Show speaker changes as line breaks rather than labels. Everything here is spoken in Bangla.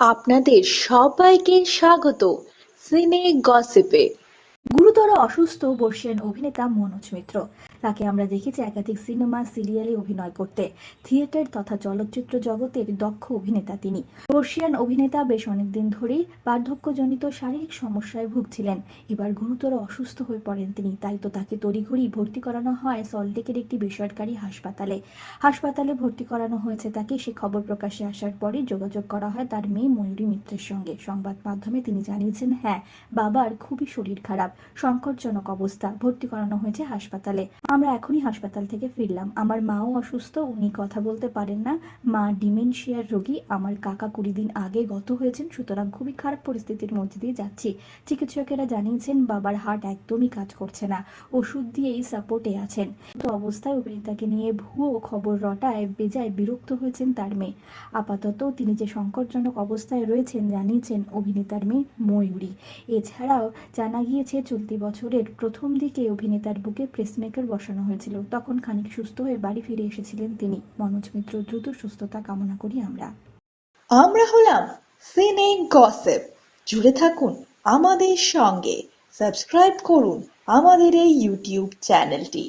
আপনাদের সবাইকে স্বাগত সিনে গসিপে।
গুরুতর অসুস্থ বর্ষিয়ান অভিনেতা মনোজ মিত্র। তাকে আমরা দেখেছি একাধিক সিনেমা, সিরিয়ালে অভিনয় করতে। থিয়েটার তথা চলচ্চিত্র জগতের দক্ষ অভিনেতা তিনি। বর্ষিয়ান অভিনেতা বেশ অনেকদিন ধরেই বার্ধক্যজনিত শারীরিক সমস্যায় ভুগছিলেন। এবার গুরুতর অসুস্থ হয়ে পড়েন তিনি, তাই তো তাকে তড়িঘড়ি ভর্তি করানো হয় সল্টলেকের একটি বেসরকারি হাসপাতালে। হাসপাতালে ভর্তি করানো হয়েছে তাকে, সে খবর প্রকাশে আসার পরে যোগাযোগ করা হয় তার মেয়ে ময়ূরী মিত্রের সঙ্গে। সংবাদ মাধ্যমে তিনি জানিয়েছেন হ্যাঁ বাবার খুবই শরীর খারাপ, সংকটজনক অবস্থা, ভর্তি করানো হয়েছে হাসপাতালে। আমরা এখনই হাসপাতাল থেকে ফিরলাম। আমার মাও অসুস্থ, উনি কথা বলতে পারেন না। মা ডিমেনশিয়ার রোগী, আমার কাকা কুড়ি দিন আগে গত হয়েছেন, সুতরাং খুবই খারাপ পরিস্থিতির মধ্যে দিয়ে যাচ্ছি। চিকিৎসকেরা জানিয়েছেন, বাবার হার্ট একদমই কাজ করছে না। ওষুধ দিয়েই সাপোর্টে আছেন। তো অবস্থায় অভিনেতাকে নিয়ে ভুয়ো খবর রটায় বেজায় বিরক্ত হয়েছেন তার মেয়ে। আপাতত তিনি যে সংকটজনক অবস্থায় রয়েছেন, জানিয়েছেন অভিনেতার মেয়ে ময়ূরী। এছাড়াও জানা গিয়েছে, চলতি বছরের প্রথম দিকে অভিনেতার বুকে প্রেসমেকার বসানো হয়েছিল। তখন খানিক সুস্থ হয়ে বাড়ি ফিরে এসেছিলেন তিনি। মনোজ মিত্র দ্রুত সুস্থতা কামনা করি আমরা।
আমরা হলাম সিনে গসেপ জুড়ে থাকুন আমাদের সঙ্গে। সাবস্ক্রাইব করুন আমাদের এই ইউটিউব চ্যানেলটি